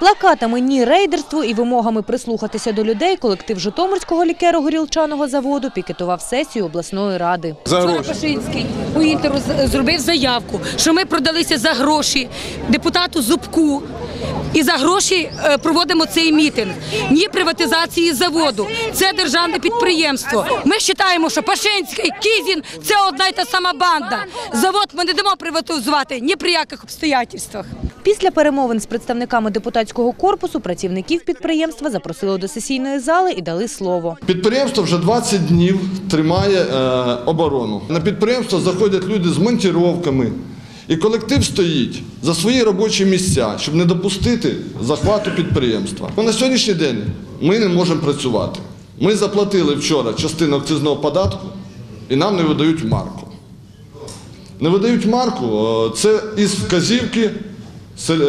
Плакатами ні рейдерству і вимогами прислухатися до людей колектив Житомирського лікеро-горілчаного заводу пікетував сесію обласної ради. За гроші. Пашинський у інтеру з- зробив заявку, що ми продалися за гроші депутату Зубку. І за гроші е, проводимо цей мітинг. Ні приватизації заводу. Це державне підприємство. Ми вважаємо, що Пашинський, Кізін це одна й та сама банда. Завод ми не дамо приватизувати ні при яких обстоятельствах. Після перемовин з представниками депутатського корпусу працівників підприємства запросили до сесійної зали і дали слово. Підприємство вже 20 днів тримає е, оборону. На підприємство заходять люди з монтіровками. І колектив стоїть за свої робочі місця, щоб не допустити захвату підприємства. Бо на сьогоднішній день ми не можемо працювати. Ми заплатили вчора частину акцизного податку і нам не видають марку. Не видають марку е, це із вказівки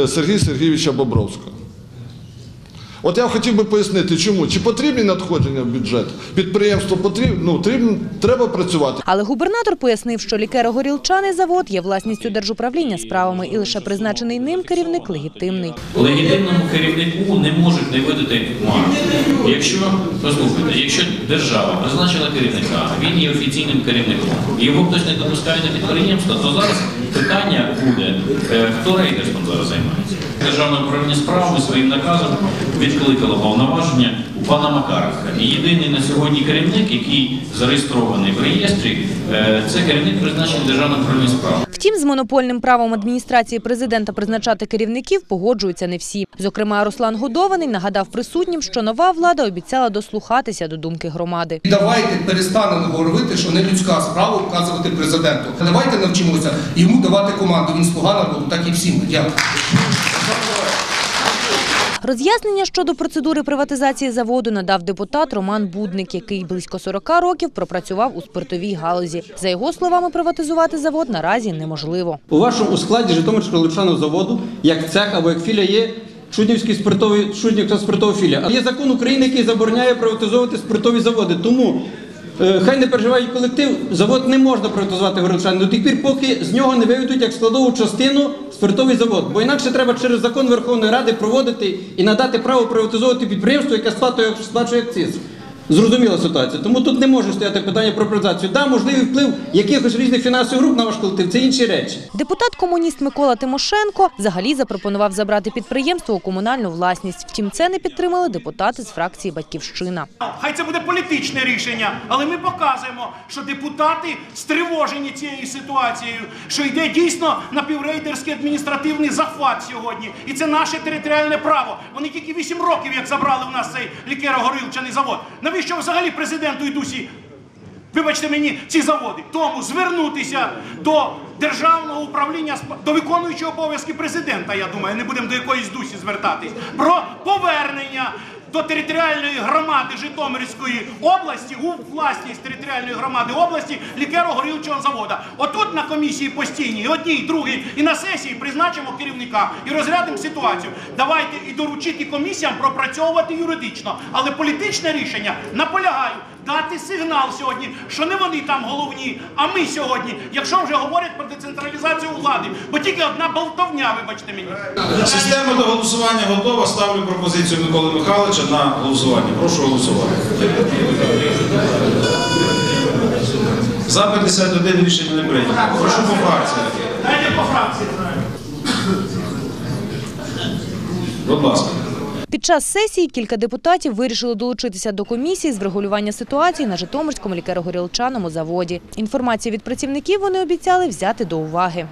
Сергія Сергійовича Бобровського. От я хотів би пояснити, чому. Чи потрібні надходження в бюджет? Підприємство потрібно, ну, треба працювати. Але губернатор пояснив, що лікеро-горілчаний завод є власністю держуправління справами і лише призначений ним керівник легітимний. Легітимному керівнику не можуть не видати марку. Якщо послухайте, якщо держава призначила керівника, він є офіційним керівником, його хтось не допускає до підприємства, то зараз питання буде, е, хто рейдерством зараз займається. Державне управління справами своїм наказом відкликало повноваження у пана Макаренка. І єдиний на сьогодні керівник, який зареєстрований в реєстрі, е, це керівник призначений Державного управління справами. Втім, з монопольним правом адміністрації президента призначати керівників погоджуються не всі. Зокрема, Руслан Годований нагадав присутнім, що нова влада обіцяла дослухатися до думки громади. Давайте перестанемо говорити, що не людська справа вказувати президенту. Давайте навчимося йому давати команду. Він слуга народу, так і всім. Дякую. Роз'яснення щодо процедури приватизації заводу надав депутат Роман Будник, який близько 40 років пропрацював у спиртовій галузі. За його словами, приватизувати завод наразі неможливо. У вашому складі Житомирського лучаного заводу, як цех або як філія, є Шуднівський спиртовий Шуднівська спиртова філія. Є закон України, який забороняє приватизовувати спиртові заводи. Тому хай не переживає колектив, завод не можна приватизувати горілчани до тих пір, поки з нього не виведуть як складову частину спиртовий завод. Бо інакше треба через закон Верховної Ради проводити і надати право приватизовувати підприємство, яке сплачує акциз. Зрозуміла ситуація. Тому тут не може стояти питання про приватизацію. Да, можливий вплив якихось різних фінансових груп на ваш колектив це інші речі. Депутат-комуніст Микола Тимошенко взагалі запропонував забрати підприємство у комунальну власність. Втім, це не підтримали депутати з фракції Батьківщина. Хай це буде політичне рішення, але ми показуємо, що депутати стривожені цією ситуацією, що йде дійсно напіврейдерський адміністративний захват сьогодні. І це наше територіальне право. Вони тільки 8 років, як забрали у нас цей лікеро-горілчаний завод. Навіщо взагалі президенту і? Вибачте мені ці заводи. Тому звернутися до державного управління до виконуючого обов'язки президента. Я думаю, не будемо до якоїсь дусі звертатись про повернення до територіальної громади Житомирської області у власність територіальної громади області лікеро-горілчого завода. Отут на комісії постійній, одній, другій і на сесії призначимо керівника і розрядимо ситуацію. Давайте і доручити комісіям пропрацьовувати юридично, але політичне рішення наполягаю. Дати сигнал сьогодні, що не вони там головні, а ми сьогодні, якщо вже говорять про децентралізацію влади, бо тільки одна болтовня, вибачте мені. Система до голосування готова. Ставлю пропозицію Миколи Михайловича на голосування. Прошу голосувати. За 51 рішення не прийнято. Прошу по фракціях. Дайте по фракції. Будь ласка. Під час сесії кілька депутатів вирішили долучитися до комісії з врегулювання ситуації на Житомирському лікеро-горілчаному заводі. Інформацію від працівників вони обіцяли взяти до уваги.